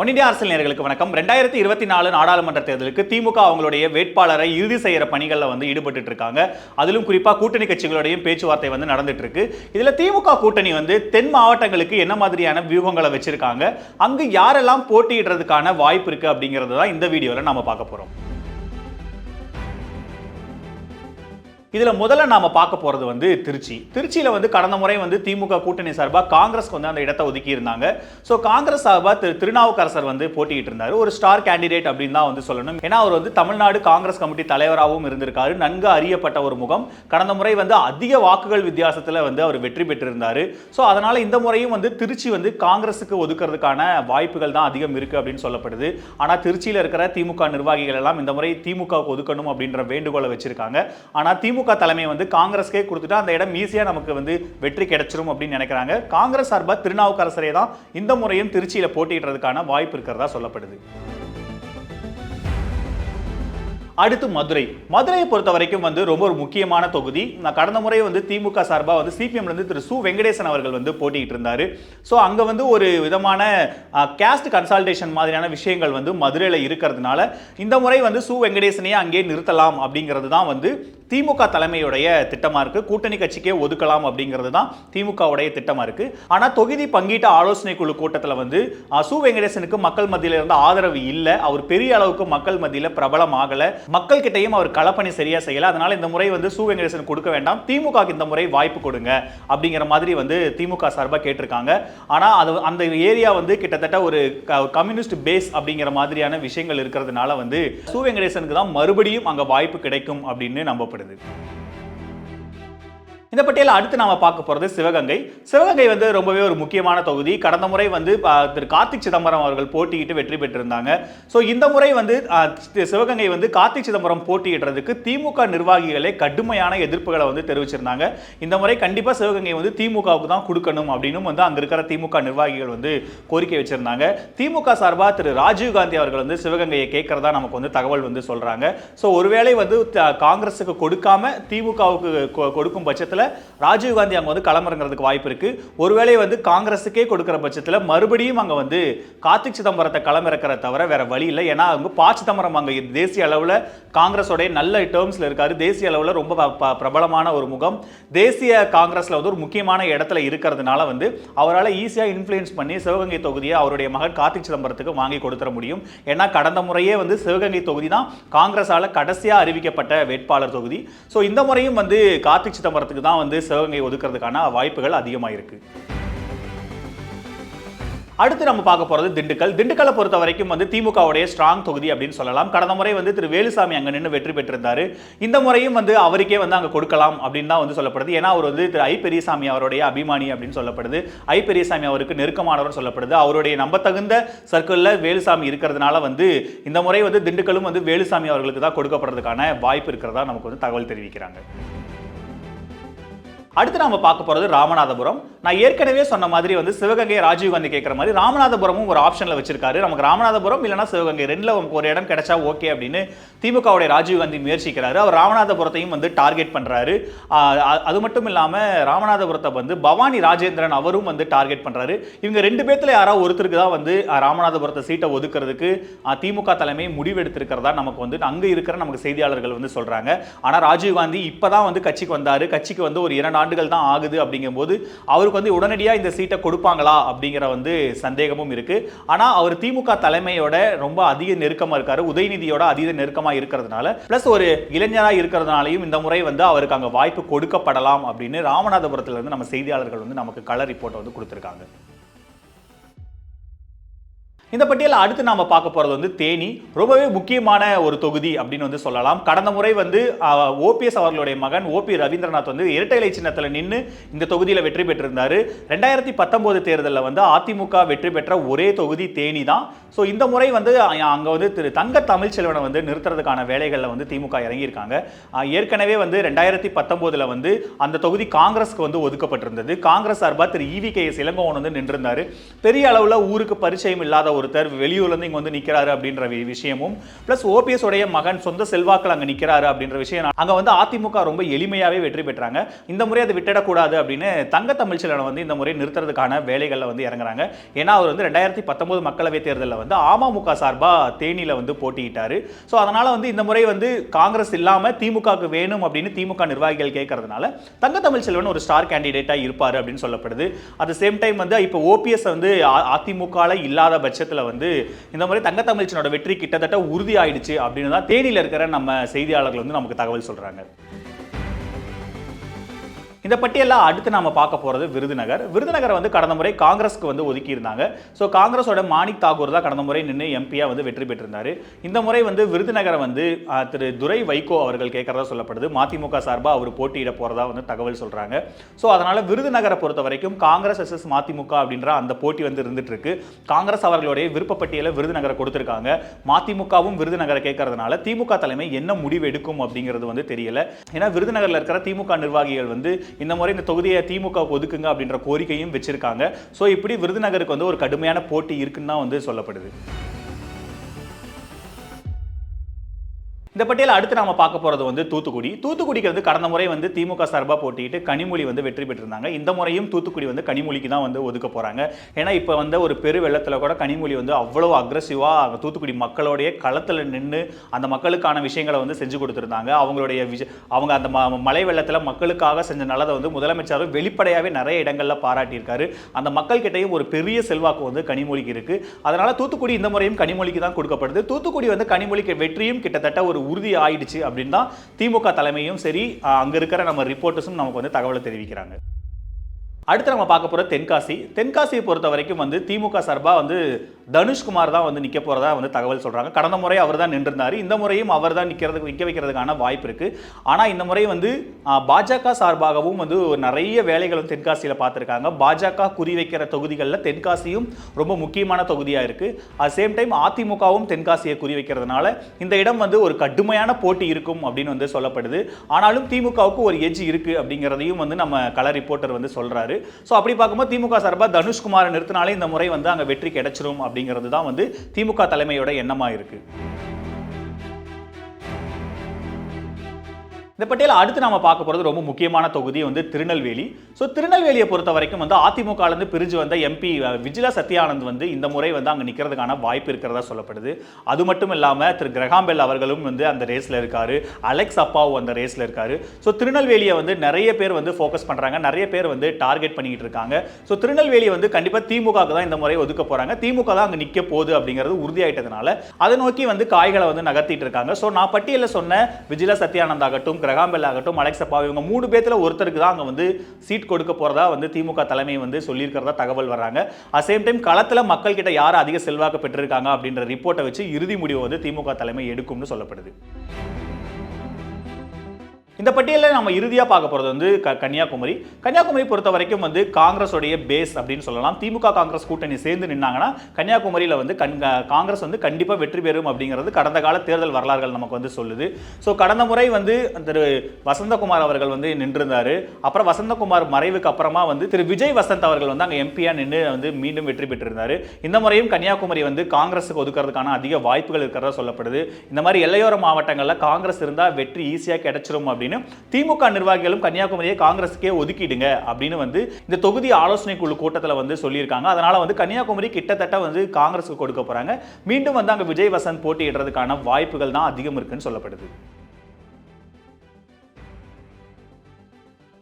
One India அரசியல் நேர்களுக்கு வணக்கம். ரெண்டாயிரத்தி இருபத்தி நாலு நாடாளுமன்ற தேர்தலுக்கு திமுக அவங்களுடைய வேட்பாளரை இறுதி செய்கிற பணிகளில் வந்து ஈடுபட்டு இருக்காங்க. அதிலும் குறிப்பாக கூட்டணி கட்சிகளுடையும் பேச்சுவார்த்தை வந்து நடந்துட்டு இருக்கு. இதில் திமுக கூட்டணி வந்து தென் மாவட்டங்களுக்கு என்ன மாதிரியான வியூகங்களை வச்சிருக்காங்க? அங்கு யாரெல்லாம் போட்டியிடுறதுக்கான வாய்ப்பு இருக்கு அப்படிங்கிறது தான் இந்த வீடியோவில் நம்ம பார்க்க போகிறோம் இதில் முதல்ல நாம் பார்க்க போகிறது வந்து திருச்சி. திருச்சியில் வந்து கடந்த முறை வந்து திமுக கூட்டணி சார்பாக காங்கிரஸ்க்கு வந்து அந்த இடத்தை ஒதுக்கி இருந்தாங்க. ஸோ காங்கிரஸ் சார்பாக திரு திருநாவுக்கரசர் வந்து போட்டியிட்டு இருந்தார். ஒரு ஸ்டார் கேண்டிடேட் அப்படின்னு தான் வந்து சொல்லணும். ஏன்னா அவர் வந்து தமிழ்நாடு காங்கிரஸ் கமிட்டி தலைவராகவும் இருந்திருக்காரு. நன்கு அறியப்பட்ட ஒரு முகம். கடந்த முறை வந்து அதிக வாக்குகள் வித்தியாசத்தில் வந்து அவர் வெற்றி பெற்றிருந்தார். ஸோ அதனால் இந்த முறையும் வந்து திருச்சி வந்து காங்கிரஸுக்கு ஒதுக்குறதுக்கான வாய்ப்புகள் தான் அதிகம் இருக்குது அப்படின்னு சொல்லப்படுது. ஆனால் திருச்சியில் இருக்கிற திமுக நிர்வாகிகள் எல்லாம் இந்த முறை திமுகவுக்கு ஒதுக்கணும் அப்படின்ற வேண்டுகோளை வச்சிருக்காங்க. ஆனால் திமுக தலைமை வந்து காங்கிரஸ்க்கே கொடுத்துட்டா அந்த இடம் ஈஸியாக நமக்கு வந்து வெற்றி கிடைச்சிரும் அப்படின்னு நினைக்கிறாங்க. காங்கிரஸ் சார்பாக திருநாவுக்கரசரே தான் இந்த முறையும் திருச்சியில் போட்டியிடுறதுக்கான வாய்ப்பு இருக்கிறதா சொல்லப்படுது. அடுத்து மதுரை. மதுரையை பொறுத்த வரைக்கும் வந்து ரொம்ப ஒரு முக்கியமான தொகுதி. நான் கடந்த முறை வந்து திமுக சார்பாக வந்து சிபிஎம்லேருந்து திரு சு வெங்கடேசன் அவர்கள் வந்து போட்டிகிட்டு இருந்தார் ஸோ அங்கே வந்து ஒரு விதமான கேஸ்ட் கன்சால்டேஷன் மாதிரியான விஷயங்கள் வந்து மதுரையில் இருக்கிறதுனால இந்த முறை வந்து சு வெங்கடேசனையே அங்கே நிறுத்தலாம் அப்படிங்கிறது தான் வந்து திமுக தலைமையுடைய திட்டமாக இருக்குது கூட்டணி கட்சிக்கே ஒதுக்கலாம் அப்படிங்கிறது தான் திமுகவுடைய திட்டமாக இருக்குது ஆனால் தொகுதி பங்கீட்டு ஆலோசனை குழு கூட்டத்தில் வந்து சு. வெங்கடேசனுக்கு மக்கள் மத்தியில் இருந்த ஆதரவு இல்லை. அவர் பெரிய அளவுக்கு மக்கள் மத்தியில் பிரபலம் ஆகலை மக்கள் கிட்டையும் அவர் களப்பணி சரியாக செய்யலை. அதனால் இந்த முறை வந்து சு. வெங்கடேசன் கொடுக்க வேண்டாம். திமுக இந்த முறை வாய்ப்பு கொடுங்க அப்படிங்கிற மாதிரி வந்து திமுக சார்பாக கேட்டிருக்காங்க. ஆனால் அது அந்த ஏரியா வந்து கிட்டத்தட்ட ஒரு க- கம்யூனிஸ்ட் பேஸ் அப்படிங்கிற மாதிரியான விஷயங்கள் இருக்கிறதுனால வந்து சு. வெங்கடேசனுக்கு தான் மறுபடியும் அங்கே வாய்ப்பு கிடைக்கும் அப்படின்னு நம்பப்படுது இந்த பட்டியலில் அடுத்து நாம பார்க்க போறது சிவகங்கை. சிவகங்கை வந்து ரொம்பவே ஒரு முக்கியமான தொகுதி. கடந்த முறை வந்து திரு கார்த்திக் சிதம்பரம் அவர்கள் போட்டியிட்டு வெற்றி பெற்றிருந்தாங்க. ஸோ இந்த முறை வந்து சிவகங்கை வந்து கார்த்திக் சிதம்பரம் போட்டியிடுறதுக்கு திமுக நிர்வாகிகளே கடுமையான எதிர்ப்புகளை வந்து தெரிவிச்சிருந்தாங்க. இந்த முறை கண்டிப்பாக சிவகங்கை வந்து திமுகவுக்கு தான் கொடுக்கணும் அப்படின்னு வந்து அங்க இருக்கிற திமுக நிர்வாகிகள் வந்து கோரிக்கை வச்சிருந்தாங்க. திமுக சார்பாக திரு ராஜீவ் காந்தி அவர்கள் வந்து சிவகங்கையை கேட்கறதா நமக்கு வந்து தகவல் வந்து சொல்றாங்க. ஸோ ஒருவேளை வந்து த- காங்கிரஸுக்கு கொடுக்காம திமுகவுக்கு கொ- கொடுக்கும் பட்சத்தில் ராஜீவ் காந்தி அங்கே வந்து களமிறங்கிறதுக்கு வாய்ப்பு இருக்கு. ஒருவேளை வந்து காங்கிரஸுக்கே கொடுக்குற பட்சத்தில் மறுபடியும் அங்கே வந்து கார்த்திக் சிதம்பரத்தை களமிறக்கிற தவிர வேற வழி இல்லை. ஏன்னா அவங்க பா சிதம்பரம் அங்கே தேசிய அளவில் காங்கிரஸோடைய நல்ல டேர்ம்ஸில் இருக்காரு. தேசிய அளவில் ரொம்ப பிரபலமான ஒரு முகம். தேசிய காங்கிரஸில் வந்து ஒரு முக்கியமான இடத்துல இருக்கிறதுனால வந்து அவரால் ஈஸியாக இன்ஃப்ளூயன்ஸ் பண்ணி சிவகங்கை தொகுதியை அவருடைய மகன் கார்த்திக் சிதம்பரத்துக்கு வாங்கி கொடுத்துட முடியும். ஏன்னா கடந்த முறையே வந்து சிவகங்கை தொகுதி தான் காங்கிரஸால் கடைசியாக அறிவிக்கப்பட்ட வேட்பாளர் தொகுதி. ஸோ இந்த முறையும் வந்து கார்த்திக் சிதம்பரத்துக்கு தான் வந்து சிவகங்கை ஒதுக்கிறதுக்கான வாய்ப்புகள் அதிகமாக இருக்குது அடுத்து நம்ம பார்க்க போகிறது திண்டுக்கல். திண்டுக்கலை பொறுத்த வரைக்கும் வந்து திமுகவுடைய ஸ்ட்ராங் தொகுதி அப்படின்னு சொல்லலாம். கடந்த முறை வந்து திரு வேலுசாமி அங்கே நின்று வெற்றி பெற்றிருந்தார். இந்த முறையும் வந்து அவருக்கே வந்து அங்கே கொடுக்கலாம் அப்படின்னு தான் வந்து சொல்லப்படுது. ஏன்னா அவர் வந்து திரு ஐ பெரியசாமி அவருடைய அபிமானி அப்படின்னு சொல்லப்படுது. ஐ பெரியசாமி அவருக்கு நெருக்கமானவர் சொல்லப்படுது. அவருடைய நம்பத்தகுந்த சர்க்கிளில் வேலுசாமி இருக்கிறதுனால வந்து இந்த முறை வந்து திண்டுக்கலும் வந்து வேலுசாமி அவர்களுக்கு தான் கொடுக்கப்படுறதுக்கான வாய்ப்பு இருக்கிறதா நமக்கு வந்து தகவல் தெரிவிக்கிறாங்க. அடுத்து நாம பார்க்க போறது ராமநாதபுரம். நான் ஏற்கனவே சொன்ன மாதிரி வந்து சிவகங்கை ராஜீவ் காந்தி கேட்குற மாதிரி ராமநாதபுரமும் ஒரு ஆப்ஷனில் வச்சிருக்காரு. நமக்கு ராமநாதபுரம் இல்லைனா சிவகங்கை ரெண்டில் நமக்கு ஒரு இடம் கிடைச்சா ஓகே அப்படின்னு திமுகவுடைய ராஜீவ் காந்தி முயற்சிக்கிறாரு. அவர் ராமநாதபுரத்தையும் வந்து டார்கெட் பண்ணுறாரு அது மட்டும் இல்லாமல் ராமநாதபுரத்தை வந்து பவானி ராஜேந்திரன் அவரும் வந்து டார்கெட் பண்ணுறாரு இவங்க ரெண்டு பேர்த்தில் யாராவது ஒருத்தருக்கு தான் வந்து ராமநாதபுரத்தை சீட்டை ஒதுக்குறதுக்கு திமுக தலைமை முடிவெடுத்திருக்கிறதா நமக்கு வந்து அங்கே இருக்கிற நமக்கு செய்தியாளர்கள் வந்து சொல்கிறாங்க ஆனால் ராஜீவ் காந்தி இப்பதான் வந்து கட்சிக்கு வந்தார். கட்சிக்கு வந்து ஒரு இரண்டு ஆண்டுகள் தான் ஆகுது அப்படிங்கும்போது அவருக்கு வந்து உடனடியாக இந்த சீட்டை கொடுப்பாங்களா அப்படிங்கிற வந்து சந்தேகமும் இருக்கு. ஆனா அவர் திமுக தலைமையோட ரொம்ப அதிக நெருக்கமாக இருக்காரு. உதயநிதியோட அதிக நெருக்கமா இருக்கிறதுனால. ப்ளஸ் ஒரு இளைஞராக இருக்கிறதுனாலையும் இந்த முறை வந்து அவருக்கு அங்கே வாய்ப்பு கொடுக்கப்படலாம் அப்படின்னு ராமநாதபுரத்துல இருந்து நம்ம செய்தியாளர்கள் வந்து நமக்கு கலர் ரிப்போர்ட் வந்து கொடுத்துருக்காங்க. இந்த பட்டியலில் அடுத்து நாம் பார்க்க போகிறது வந்து தேனி. ரொம்பவே முக்கியமான ஒரு தொகுதி அப்படின்னு வந்து சொல்லலாம். கடந்த முறை வந்து ஓபிஎஸ் அவர்களுடைய மகன் ஓபி ரவீந்திரநாத் வந்து இரட்டை இலை சின்னத்தில் நின்று இந்த தொகுதியில் வெற்றி பெற்றிருந்தார். ரெண்டாயிரத்தி பத்தொம்போது தேர்தலில் வந்து அதிமுக வெற்றி பெற்ற ஒரே தொகுதி தேனி தான். ஸோ இந்த முறை வந்து அங்கே வந்து திரு தங்க தமிழ்ச்செல்வனை வந்து நிறுத்துறதுக்கான வேலைகளில் வந்து திமுக இறங்கியிருக்காங்க. ஏற்கனவே வந்து ரெண்டாயிரத்தி பத்தொம்போதில் வந்து அந்த தொகுதி காங்கிரஸ்க்கு வந்து ஒதுக்கப்பட்டிருந்தது. காங்கிரஸ் சார்பாக திரு இவி கே எஸ் இளங்கோவன் வந்து நின்றிருந்தார். பெரிய அளவில் ஊருக்கு பரிச்சயம் இல்லாத ஒருத்தர் வெளியூர்லேருந்து இங்கே வந்து நிற்கிறாரு அப்படின்ற விஷயமும் ப்ளஸ் ஓபிஎஸ் உடைய மகன் சொந்த செல்வாக்கள் அங்கே நிற்கிறாரு அப்படின்ற விஷயம் அங்கே வந்து அதிமுக ரொம்ப எளிமையாகவே வெற்றி பெற்றாங்க. இந்த முறை அதை விட்டுடக்கூடாது அப்படின்னு தங்க தமிழ்ச்செல்வனை வந்து இந்த முறை நிறுத்துறதுக்கான வேலைகளில் வந்து இறங்குறாங்க. ஏன்னா அவர் வந்து ரெண்டாயிரத்தி பத்தொன்பது மக்களவைத் தேர்தலில் வந்து அமமுக சார்பாக தேனியில் வந்து போட்டியிட்டார். ஸோ அதனால் வந்து இந்த முறை வந்து காங்கிரஸ் இல்லாமல் திமுகவுக்கு வேணும் அப்படின்னு திமுக நிர்வாகிகள் கேட்கறதுனால தங்க தமிழ்ச்செல்வன் ஒரு ஸ்டார் கேண்டிடேட்டாக இருப்பார் அப்படின்னு சொல்லப்படுது. அட் சேம் டைம் வந்து இப்போ ஓபிஎஸ் வந்து அதிமுகவில் இல்லாத பட்சத்தில் வந்து இந்த மாதிரி தங்கத்தமிழ்ச்சனோட வெற்றி கிட்டத்தட்ட உறுதி ஆயிடுச்சு அப்படின்னு தான் தேனியில் இருக்கிற நம்ம செய்தியாளர்கள் வந்து நமக்கு தகவல் சொல்கிறாங்க இந்த பட்டியலில் அடுத்து நாம பார்க்க போகிறது விருதுநகர். விருதுநகரை வந்து கடந்த முறை காங்கிரஸ்க்கு வந்து ஒதுக்கியிருந்தாங்க. ஸோ காங்கிரஸோட மாணிக் தாகூர் தான் கடந்த முறை நின்று எம்பியாக வந்து வெற்றி பெற்றிருந்தாரு. இந்த முறை வந்து விருதுநகரை வந்து திரு துரை வைகோ அவர்கள் கேட்கறதா சொல்லப்படுது. மதிமுக சார்பாக அவர் போட்டியிட போகிறதா வந்து தகவல் சொல்கிறாங்க ஸோ அதனால் விருதுநகரை பொறுத்த வரைக்கும் காங்கிரஸ் எஸ்எஸ் மதிமுக அப்படின்ற அந்த போட்டி வந்து இருந்துட்டு இருக்கு காங்கிரஸ் அவர்களுடைய விருப்பப்பட்டியலை விருதுநகரை கொடுத்துருக்காங்க. மதிமுகவும் விருதுநகரை கேட்கறதுனால திமுக தலைமை என்ன முடிவு எடுக்கும் அப்படிங்கிறது வந்து தெரியல. ஏன்னா விருதுநகரில் இருக்கிற திமுக நிர்வாகிகள் வந்து இந்த முறை இந்த தொகுதியை திமுக ஒதுக்குங்க அப்படின்ற கோரிக்கையும் வச்சிருக்காங்க. ஸோ இப்படி விருதுநகருக்கு வந்து ஒரு கடுமையான போட்டி இருக்குன்னு தான் வந்து சொல்லப்படுது. இந்த பட்டியல அடுத்து நாம பார்க்க போறது வந்து தூத்துக்குடி. தூத்துக்குடிக்கு வந்து கடந்த முறை வந்து திமுக சார்பாக போட்டிட்டு கனிமொழி வந்து வெற்றி பெற்றிருந்தாங்க. இந்த முறையும் தூத்துக்குடி வந்து கனிமொழிக்கு தான் வந்து ஒதுக்க போறாங்க. ஏன்னா இப்போ வந்து ஒரு பெரு வெள்ளத்தில் கூட கனிமொழி வந்து அவ்வளோ அக்ரஸிவா தூத்துக்குடி மக்களோடைய களத்தில் நின்று அந்த மக்களுக்கான விஷயங்களை வந்து செஞ்சு கொடுத்துருந்தாங்க. அவங்களுடைய விஷ- அவங்க அந்த ம- வெள்ளத்தில் மக்களுக்காக செஞ்ச நல்லதை வந்து முதலமைச்சரும் வெளிப்படையாகவே நிறைய இடங்களில் பாராட்டியிருக்காரு. அந்த மக்கள்கிட்டையும் ஒரு பெரிய செல்வாக்கு வந்து கனிமொழிக்கு இருக்கு. அதனால தூத்துக்குடி இந்த முறையும் கனிமொழிக்கு தான் கொடுக்கப்படுது. தூத்துக்குடி வந்து கனிமொழிக்கு வெற்றியும் கிட்டத்தட்ட ஒரு உறுதி ஆயிடுச்சு அப்படின்னு தான் திமுக தலைமையும் சரி அங்கே இருக்கிற நம்ம ரிப்போர்ட்டர்ஸும் நமக்கு வந்து தகவலை தெரிவிக்கிறாங்க. அடுத்து நம்ம பார்க்க போகிற தென்காசி. தென்காசியை பொறுத்த வரைக்கும் வந்து திமுக சார்பாக வந்து தனுஷ்குமார் தான் வந்து நிற்க போகிறதா வந்து தகவல் சொல்கிறாங்க கடந்த முறை அவர் தான் நின்றிருந்தார். இந்த முறையும் அவர் தான் நிற்கிறதுக்கு நிற்க வைக்கிறதுக்கான வாய்ப்பு இருக்குது ஆனால் இந்த முறை வந்து பாஜக சார்பாகவும் வந்து நிறைய வேலைகள் வந்து தென்காசியில் பார்த்துருக்காங்க. பாஜக குறி வைக்கிற தொகுதிகளில் தென்காசியும் ரொம்ப முக்கியமான தொகுதியாக இருக்குது அட் சேம் டைம் அதிமுகவும் தென்காசியை குறி வைக்கிறதுனால இந்த இடம் வந்து ஒரு கடுமையான போட்டி இருக்கும் அப்படின்னு வந்து சொல்லப்படுது. ஆனாலும் திமுகவுக்கு ஒரு எஜ் இருக்குது அப்படிங்கிறதையும் வந்து நம்ம கலர் ரிப்போர்ட்டர் வந்து சொல்கிறாரு ஸோ அப்படி பார்க்கும்போது திமுக சார்பாக தனுஷ்குமாரை நிறுத்தினாலே இந்த முறை வந்து அங்கே வெற்றி கிடைச்சிரும் அப்படிங்கிறது தான் வந்து திமுக தலைமையோட எண்ணமாக இருக்குது இந்த பட்டியலில் அடுத்து நம்ம பார்க்க போகிறது ரொம்ப முக்கியமான தொகுதி வந்து திருநெல்வேலி. ஸோ திருநெல்வேலியை பொறுத்த வரைக்கும் வந்து அதிமுகலேருந்து பிரிஞ்சு வந்த எம்பி விஜிலா சத்யானந்த் வந்து இந்த முறை வந்து அங்கே நிற்கிறதுக்கான வாய்ப்பு இருக்கிறதா சொல்லப்படுது. அது மட்டும் இல்லாமல் திரு கிரகாம்பெல் அவர்களும் வந்து அந்த ரேஸில் இருக்கார். அலெக்ஸ் அப்பாவும் அந்த ரேஸில் இருக்கார். ஸோ திருநெல்வேலியை வந்து நிறைய பேர் வந்து ஃபோக்கஸ் பண்ணுறாங்க நிறைய பேர் வந்து டார்கெட் பண்ணிக்கிட்டு இருக்காங்க. ஸோ திருநெல்வேலி வந்து கண்டிப்பாக திமுகவுக்கு தான் இந்த முறை ஒதுக்க போகிறாங்க திமுக தான் அங்கே நிற்க போகுது அப்படிங்கிறது உறுதியாயிட்டதுனால அதை நோக்கி வந்து காய்களை வந்து நகர்த்திட்டு இருக்காங்க. ஸோ நான் பட்டியலில் சொன்ன விஜிலா சத்யானந்த் ஆகட்டும் கிரகாம்பெல் ஆகட்டும் அலெக்சப்பா இவங்க மூணு பேத்துல ஒருத்தருக்கு தான் அங்கே வந்து சீட் கொடுக்க போகிறதா வந்து திமுக தலைமை வந்து சொல்லியிருக்கிறதா தகவல் வர்றாங்க. அட் சேம் டைம் களத்தில் மக்கள் கிட்ட யார் அதிக செல்வாக்கு பெற்றிருக்காங்க அப்படின்ற ரிப்போர்ட்டை வச்சு இறுதி முடிவை வந்து திமுக தலைமை எடுக்கும்னு சொல்லப்படுது. இந்த பட்டியலில் நம்ம இறுதியாக பார்க்க போகிறது வந்து க கன்னியாகுமரி. கன்னியாகுமரி பொறுத்த வரைக்கும் வந்து காங்கிரஸோடைய பேஸ் அப்படின்னு சொல்லலாம். திமுக காங்கிரஸ் கூட்டணி சேர்ந்து நின்னாங்கன்னா கன்னியாகுமரியில் வந்து கண் காங்கிரஸ் வந்து கண்டிப்பாக வெற்றி பெறும் அப்படிங்கிறது கடந்த கால தேர்தல் வரலாறுகள் நமக்கு வந்து சொல்லுது. ஸோ கடந்த முறை வந்து திரு வசந்தகுமார் அவர்கள் வந்து நின்றிருந்தார். அப்புறம் வசந்தகுமார் மறைவுக்கு அப்புறமா வந்து திரு விஜய் வசந்த் அவர்கள் வந்து அங்கே எம்பியாக நின்று வந்து மீண்டும் வெற்றி பெற்றிருந்தார். இந்த முறையும் கன்னியாகுமரி வந்து காங்கிரஸுக்கு ஒதுக்கிறதுக்கான அதிக வாய்ப்புகள் இருக்கிறதா சொல்லப்படுது. இந்த மாதிரி எல்லையோர மாவட்டங்களில் காங்கிரஸ் இருந்தால் வெற்றி ஈஸியாக கிடைச்சிரும் அப்படின்னு திமுக நிர்வாகிகளும் கன்னியாகுமரியை காங்கிரஸுக்கே ஒதுக்கிடுங்க அப்படின்னு வந்து இந்த தொகுதி ஆலோசனை குழு கூட்டத்தில் வந்து சொல்லியிருக்காங்க. அதனால வந்து கன்னியாகுமரி கிட்டத்தட்ட வந்து காங்கிரஸுக்கு கொடுக்க போறாங்க. மீண்டும் வந்து அங்கே விஜய் வசந்த் போட்டியிடுறதுக்கான வாய்ப்புகள் தான் அதிகம் இருக்குன்னு சொல்லப்படுது.